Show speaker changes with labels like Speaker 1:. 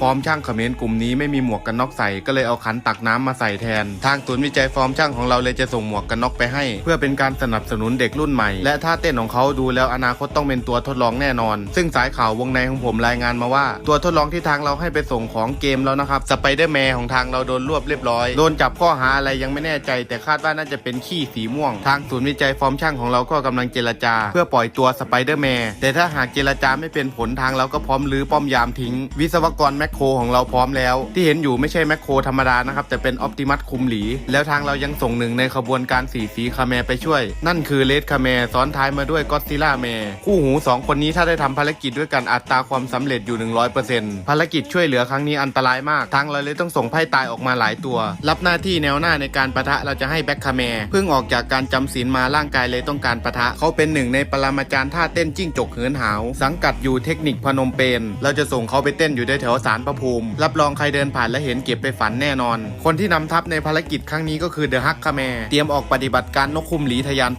Speaker 1: ฟอร์มช่างเขมรกลุ่มนี้ไม่มีหมวกกันน็อกใส่ก็เลยเอาขันตักน้ำมาใส่แทน ทางศูนย์วิจัยฟอร์มช่างของเราเลยจะส่งหมวกกันน็อกไปให้ เพื่อเป็นการสนับสนุนเด็กรุ่นใหม่ และท่าเต้นของเขาดูแล้วอนาคตต้องเป็นตัวทดลองแน่นอน ซึ่งสายข่าววงในของผมรายงานมาว่า ตัวทดลองที่ทางเราให้ไปส่งของเกมแล้วนะครับสไปเดอร์แมนของทางเราโดนรวบเรียบร้อยโดนจับข้อหาอะไรยังไม่แน่ใจ แต่คาดว่าน่าจะเป็นขี้สีม่วง ทางศูนย์วิจัยฟอร์มช่างของเราก็กำลังเจรจา เพื่อปล่อยตัวสไปเดอร์แมนแต่ถ้าหากเจรจาไม่เป็นผลทางเราก็พร้อมรื้อป้อมยามทิ้ง วิศวกรแมคโครของเราพร้อมแล้ว ที่เห็นอยู่ไม่ใช่แมคโครธรรมดานะครับ แต่เป็นออปติมัสคุมหลี แล้วทางเรายังส่งหนึ่งในขบวนการสีสีคาแมไปช่วย นั่นคือเลดคาแมซ้อนท้ายมาด้วยก็อดซิล่าแมคู่หูสองคนนี้ถ้าได้ทำภารกิจด้วยกันอัตราความสำเร็จอยู่ 100%ภารกิจช่วยเหลือครั้งนี้อันตรายมาก ทางเราเลยต้องส่งไพ่ตายออกมาหลายตัว รับหน้าที่แนวหน้าในการประทะเราจะให้แบ็คคาแมเพิ่งออกจากการจำศีลมาร่างกายเลยต้องการประทะ เขาเป็นหนึ่งในปรมาจารย์ท่าเต้นจิ้งจกเหินหาว สังกัดอยู่เทคนิคพนมเปญเราจะส่งเขาไปเต้นอยู่แถวสารพระภูมิ รับรองใครเดินผ่านและเห็นเก็บไปฝันแน่นอน คนที่นำทัพในภารกิจครั้งนี้ก็คือเดอะฮักคาแมเตรียมออกปฏิบัติการนกคุมหลีทะยาน